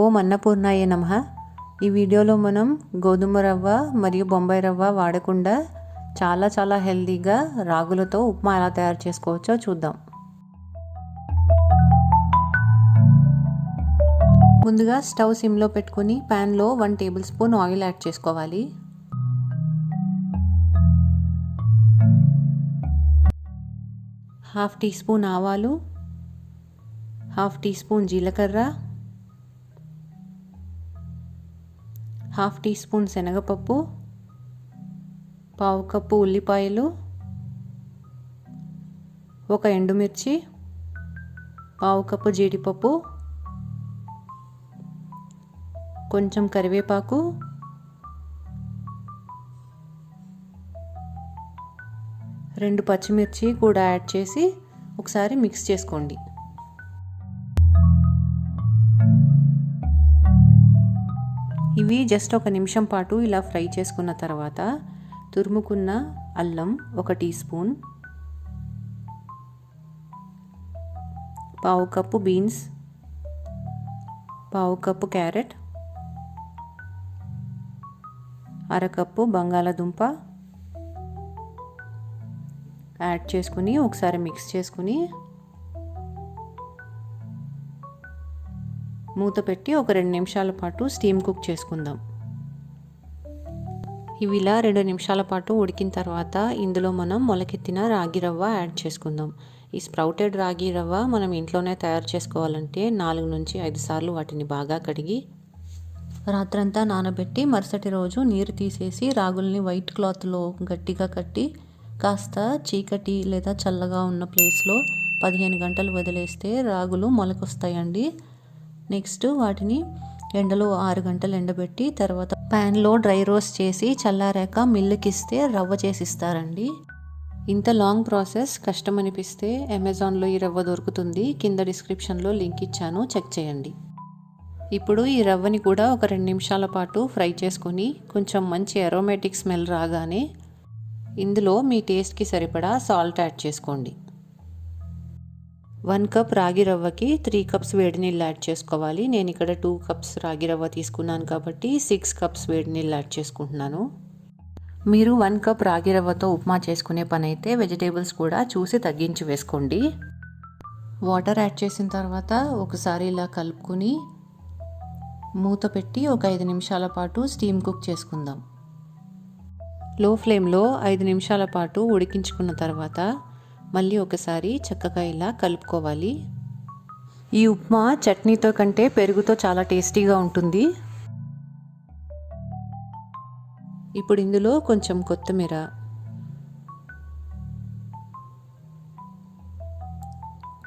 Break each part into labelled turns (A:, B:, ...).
A: ఓం అన్నపూర్ణాయ నమ. ఈ వీడియోలో మనం గోధుమ రవ్వ మరియు బొంబాయి రవ్వ వాడకుండా చాలా చాలా హెల్తీగా రాగులతో ఉప్మా ఎలా తయారు చేసుకోవచ్చో చూద్దాం. ముందుగా స్టవ్ సిమ్లో పెట్టుకొని ప్యాన్లో one table spoon oil add చేసుకోవాలి. హాఫ్ టీ స్పూన్ ఆవాలు హాఫ్ టీ స్పూన్ జీలకర్ర హాఫ్ టీ స్పూన్ శనగపప్పు పావు కప్పు ఉల్లిపాయలు ఒక ఎండుమిర్చి పావు కప్పు జీడిపప్పు కొంచెం కరివేపాకు రెండు పచ్చిమిర్చి కూడా యాడ్ చేసి ఒకసారి మిక్స్ చేసుకోండి. ఇవి జస్ట్ ఒక నిమిషం పాటు ఇలా ఫ్రై చేసుకున్న తర్వాత తురుముకున్న అల్లం ఒక టీ స్పూన్ పావు కప్పు బీన్స్ పావు కప్పు క్యారెట్ అరకప్పు బంగాళాదుంప యాడ్ చేసుకుని ఒకసారి మిక్స్ చేసుకుని మూత పెట్టి ఒక రెండు నిమిషాల పాటు స్టీమ్ కుక్ చేసుకుందాం. ఇవి ఇలా రెండు నిమిషాల పాటు ఉడికిన తర్వాత ఇందులో మనం మొలకెత్తిన రాగి రవ్వ యాడ్ చేసుకుందాం. ఈ స్ప్రౌటెడ్ రాగి రవ్వ మనం ఇంట్లోనే తయారు చేసుకోవాలంటే నాలుగు నుంచి ఐదు సార్లు వాటిని బాగా కడిగి రాత్రంతా నానబెట్టి మరుసటి రోజు నీరు తీసేసి రాగుల్ని వైట్ క్లాత్లో గట్టిగా కట్టి కాస్త చీకటి లేదా చల్లగా ఉన్న ప్లేస్లో పదిహేను గంటలు వదిలేస్తే రాగులు మొలకొస్తాయండి. నెక్స్ట్ వాటిని ఎండలో ఆరు గంటలు ఎండబెట్టి తర్వాత ప్యాన్లో డ్రై రోస్ట్ చేసి చల్లారాక మిల్లుకి ఇస్తే రవ్వ చేసి ఇస్తారండి ఇంత లాంగ్ ప్రాసెస్ కష్టం అనిపిస్తే అమెజాన్లో ఈ రవ్వ దొరుకుతుంది. కింద డిస్క్రిప్షన్లో లింక్ ఇచ్చాను. చెక్ చేయండి. ఇప్పుడు ఈ రవ్వని కూడా ఒక రెండు నిమిషాల పాటు ఫ్రై చేసుకొని కొంచెం మంచి అరోమేటిక్ స్మెల్ రాగానే ఇందులో మీ టేస్ట్కి సరిపడా సాల్ట్ యాడ్ చేసుకోండి. వన్ కప్ రాగి రవ్వకి త్రీ కప్స్ వేడి నీళ్ళు యాడ్ చేసుకోవాలి. నేను ఇక్కడ టూ కప్స్ రాగి రవ్వ తీసుకున్నాను కాబట్టి సిక్స్ కప్స్ వేడి నీళ్ళు యాడ్ చేసుకుంటున్నాను. మీరు వన్ కప్ రాగి రవ్వతో ఉప్మా చేసుకునే పని అయితే వెజిటేబుల్స్ కూడా చూసి తగ్గించి వేసుకోండి. వాటర్ యాడ్ చేసిన తర్వాత ఒకసారి ఇలా కలుపుకుని మూత పెట్టి ఒక ఐదు నిమిషాల పాటు స్టీమ్ కుక్ చేసుకుందాం. లో ఫ్లేమ్లో ఐదు నిమిషాల పాటు ఉడికించుకున్న తర్వాత మళ్ళీ ఒకసారి చక్కగా ఇలా కలుపుకోవాలి. ఈ ఉప్మా చట్నీతో కంటే పెరుగుతో చాలా టేస్టీగా ఉంటుంది. ఇప్పుడు ఇందులో కొంచెం కొత్తిమీర.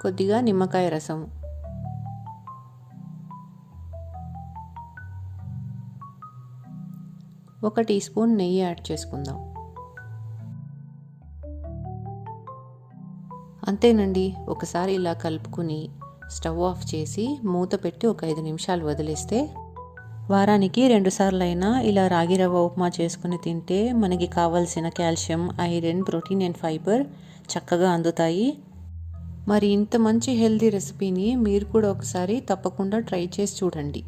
A: కొద్దిగా నిమ్మకాయ రసం. ఒక టీ స్పూన్ నెయ్యి యాడ్ చేసుకుందాం. అంతేనండి. ఒకసారి ఇలా కలుపుకుని స్టవ్ ఆఫ్ చేసి మూత పెట్టి ఒక ఐదు నిమిషాలు వదిలేస్తే వారానికి రెండుసార్లు అయినా ఇలా రాగి రవ్వ ఉప్మా చేసుకుని తింటే మనకి కావాల్సిన calcium iron protein and fibre చక్కగా అందుతాయి. మరి ఇంత మంచి హెల్దీ రెసిపీని మీరు కూడా ఒకసారి తప్పకుండా ట్రై చేసి చూడండి.